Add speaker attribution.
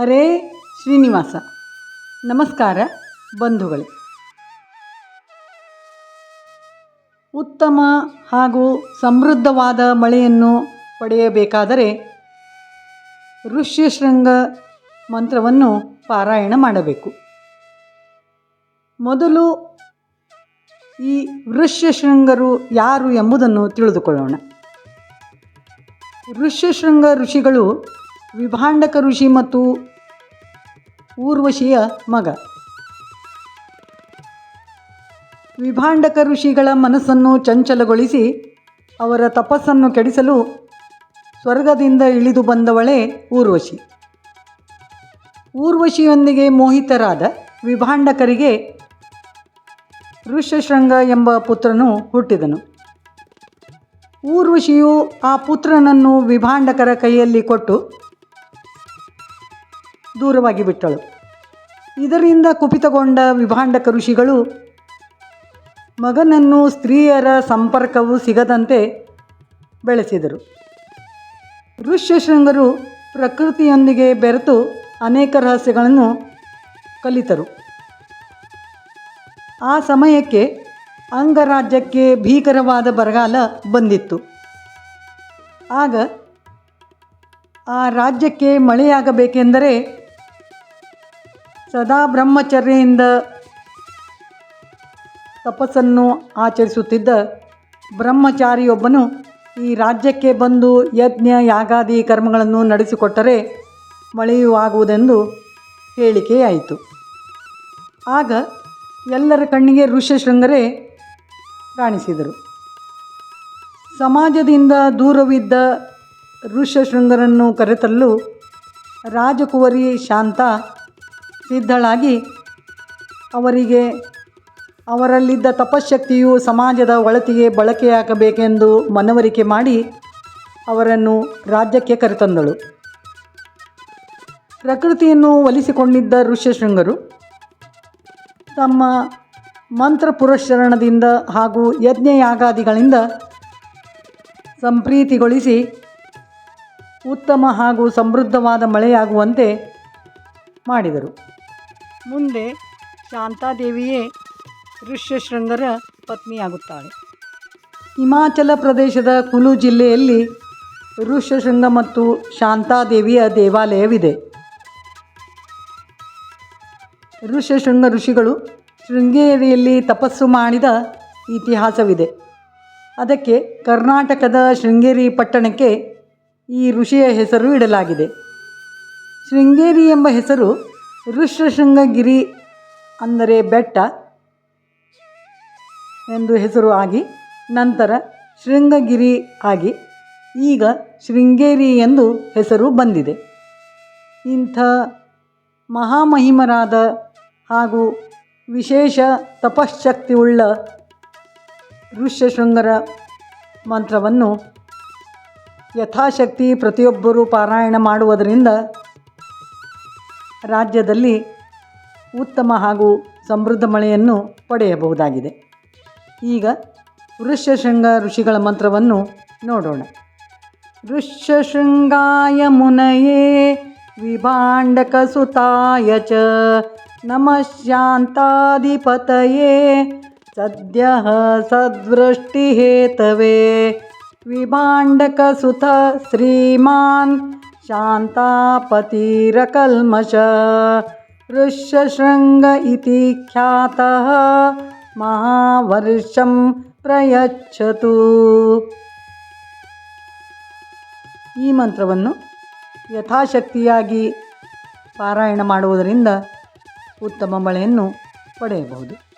Speaker 1: ಹರೇ ಶ್ರೀನಿವಾಸ. ನಮಸ್ಕಾರ ಬಂಧುಗಳೇ. ಉತ್ತಮ ಹಾಗೂ ಸಮೃದ್ಧವಾದ ಮಳೆಯನ್ನು ಪಡೆಯಬೇಕಾದರೆ ಋಷ್ಯಶೃಂಗ ಮಂತ್ರವನ್ನು ಪಾರಾಯಣ ಮಾಡಬೇಕು. ಮೊದಲು ಈ ಋಷ್ಯಶೃಂಗರು ಯಾರು ಎಂಬುದನ್ನು ತಿಳಿದುಕೊಳ್ಳೋಣ. ಋಷ್ಯಶೃಂಗ ಋಷಿಗಳು ವಿಭಾಂಡಕ ಋಷಿ ಮತ್ತು ಊರ್ವಶಿಯ ಮಗ. ವಿಭಾಂಡಕ ಋಷಿಗಳ ಮನಸ್ಸನ್ನು ಚಂಚಲಗೊಳಿಸಿ ಅವರ ತಪಸ್ಸನ್ನು ಕೆಡಿಸಲು ಸ್ವರ್ಗದಿಂದ ಇಳಿದು ಬಂದವಳೇ ಊರ್ವಶಿ. ಊರ್ವಶಿಯೊಂದಿಗೆ ಮೋಹಿತರಾದ ವಿಭಾಂಡಕರಿಗೆ ಋಷ್ಯಶೃಂಗ ಎಂಬ ಪುತ್ರನು ಹುಟ್ಟಿದನು. ಊರ್ವಶಿಯು ಆ ಪುತ್ರನನ್ನು ವಿಭಾಂಡಕರ ಕೈಯಲ್ಲಿ ಕೊಟ್ಟು ದೂರವಾಗಿ ಬಿಟ್ಟಳು. ಇದರಿಂದ ಕುಪಿತಗೊಂಡ ವಿಭಾಂಡಕ ಋಷಿಗಳು ಮಗನನ್ನು ಸ್ತ್ರೀಯರ ಸಂಪರ್ಕವು ಸಿಗದಂತೆ ಬೆಳೆಸಿದರು. ಋಷ್ಯಶೃಂಗರು ಪ್ರಕೃತಿಯೊಂದಿಗೆ ಬೆರೆತು ಅನೇಕ ರಹಸ್ಯಗಳನ್ನು ಕಲಿತರು. ಆ ಸಮಯಕ್ಕೆ ಅಂಗರಾಜ್ಯಕ್ಕೆ ಭೀಕರವಾದ ಬರಗಾಲ ಬಂದಿತ್ತು. ಆಗ ಆ ರಾಜ್ಯಕ್ಕೆ ಮಳೆಯಾಗಬೇಕೆಂದರೆ ಸದಾ ಬ್ರಹ್ಮಚರ್ಯೆಯಿಂದ ತಪಸ್ಸನ್ನು ಆಚರಿಸುತ್ತಿದ್ದ ಬ್ರಹ್ಮಚಾರಿಯೊಬ್ಬನು ಈ ರಾಜ್ಯಕ್ಕೆ ಬಂದು ಯಜ್ಞ, ಯಾಗಾದಿ ಕರ್ಮಗಳನ್ನು ನಡೆಸಿಕೊಟ್ಟರೆ ಮಳೆಯೂ ಆಗುವುದೆಂದು ಹೇಳಿಕೆಯಾಯಿತು. ಆಗ ಎಲ್ಲರ ಕಣ್ಣಿಗೆ ಋಷ್ಯಶೃಂಗರೇ ಕಾಣಿಸಿದರು. ಸಮಾಜದಿಂದ ದೂರವಿದ್ದ ಋಷ್ಯಶೃಂಗರನ್ನು ಕರೆತರಲು ರಾಜಕುವರಿ ಶಾಂತ ಸಿದ್ಧಳಾಗಿ ಅವರಿಗೆ ಅವರಲ್ಲಿದ್ದ ತಪಶಕ್ತಿಯು ಸಮಾಜದ ಒಳತಿಗೆ ಬಳಕೆಯಾಗಬೇಕೆಂದು ಮನವರಿಕೆ ಮಾಡಿ ಅವರನ್ನು ರಾಜ್ಯಕ್ಕೆ ಕರೆತಂದಳು. ಪ್ರಕೃತಿಯನ್ನು ಒಲಿಸಿಕೊಂಡಿದ್ದ ಋಷ್ಯಶೃಂಗರು ತಮ್ಮ ಮಂತ್ರ ಪುರಶ್ಚರಣದಿಂದ ಹಾಗೂ ಯಜ್ಞಯಾಗಾದಿಗಳಿಂದ ಸಂಪ್ರೀತಿಗೊಳಿಸಿ ಉತ್ತಮ ಹಾಗೂ ಸಮೃದ್ಧವಾದ ಮಳೆಯಾಗುವಂತೆ ಮಾಡಿದರು. ಮುಂದೆ ಶಾಂತಾದೇವಿಯೇ ಋಷ್ಯಶೃಂಗರ ಪತ್ನಿಯಾಗುತ್ತಾಳೆ. ಹಿಮಾಚಲ ಪ್ರದೇಶದ ಕುಲು ಜಿಲ್ಲೆಯಲ್ಲಿ ಋಷ್ಯಶೃಂಗ ಮತ್ತು ಶಾಂತಾದೇವಿಯ ದೇವಾಲಯವಿದೆ. ಋಷ್ಯಶೃಂಗ ಋಷಿಗಳು ಶೃಂಗೇರಿಯಲ್ಲಿ ತಪಸ್ಸು ಮಾಡಿದ ಇತಿಹಾಸವಿದೆ. ಅದಕ್ಕೆ ಕರ್ನಾಟಕದ ಶೃಂಗೇರಿ ಪಟ್ಟಣಕ್ಕೆ ಈ ಋಷಿಯ ಹೆಸರು ಇಡಲಾಗಿದೆ. ಶೃಂಗೇರಿ ಎಂಬ ಹೆಸರು ಋಷ್ಯಶೃಂಗಗಿರಿ ಅಂದರೆ ಬೆಟ್ಟ ಎಂದು ಹೆಸರು ಆಗಿ ನಂತರ ಶೃಂಗಗಿರಿ ಆಗಿ ಈಗ ಶೃಂಗೇರಿ ಎಂದು ಹೆಸರು ಬಂದಿದೆ. ಇಂಥ ಮಹಾಮಹಿಮರಾದ ಹಾಗೂ ವಿಶೇಷ ತಪಶ್ಶಕ್ತಿಯುಳ್ಳ ಋಷ್ಯಶೃಂಗರ ಮಂತ್ರವನ್ನು ಯಥಾಶಕ್ತಿ ಪ್ರತಿಯೊಬ್ಬರೂ ಪಾರಾಯಣ ಮಾಡುವುದರಿಂದ ರಾಜ್ಯದಲ್ಲಿ ಉತ್ತಮ ಹಾಗೂ ಸಮೃದ್ಧ ಮಳೆಯನ್ನು ಪಡೆಯಬಹುದಾಗಿದೆ. ಈಗ ಋಷ್ಯಶೃಂಗ ಋಷಿಗಳ ಮಂತ್ರವನ್ನು ನೋಡೋಣ. ಋಷ್ಯಶೃಂಗಾಯ ಮುನಯೇ ವಿಭಾಂಡಕಸುತಾಯ ಚ ನಮಃ ಶಾಂತಾಧಿಪತಯೇ ಸದ್ಯ ವಿಭಾಂಡಕ ಸುತ ಶ್ರೀಮಾನ್ ಶಾಂತಾಪತಿರಕಲ್ಮಷ ಋಷ್ಯಶೃಂಗ इति ख्यातः ಪ್ರಯಚ್ಛತು ಈ ಮಂತ್ರವನ್ನು ಯಥಾಶಕ್ತಿಯಾಗಿ ಪಾರಾಯಣ ಮಾಡುವುದರಿಂದ ಉತ್ತಮ ಮಳೆಯನ್ನು ಪಡೆಯಬಹುದು.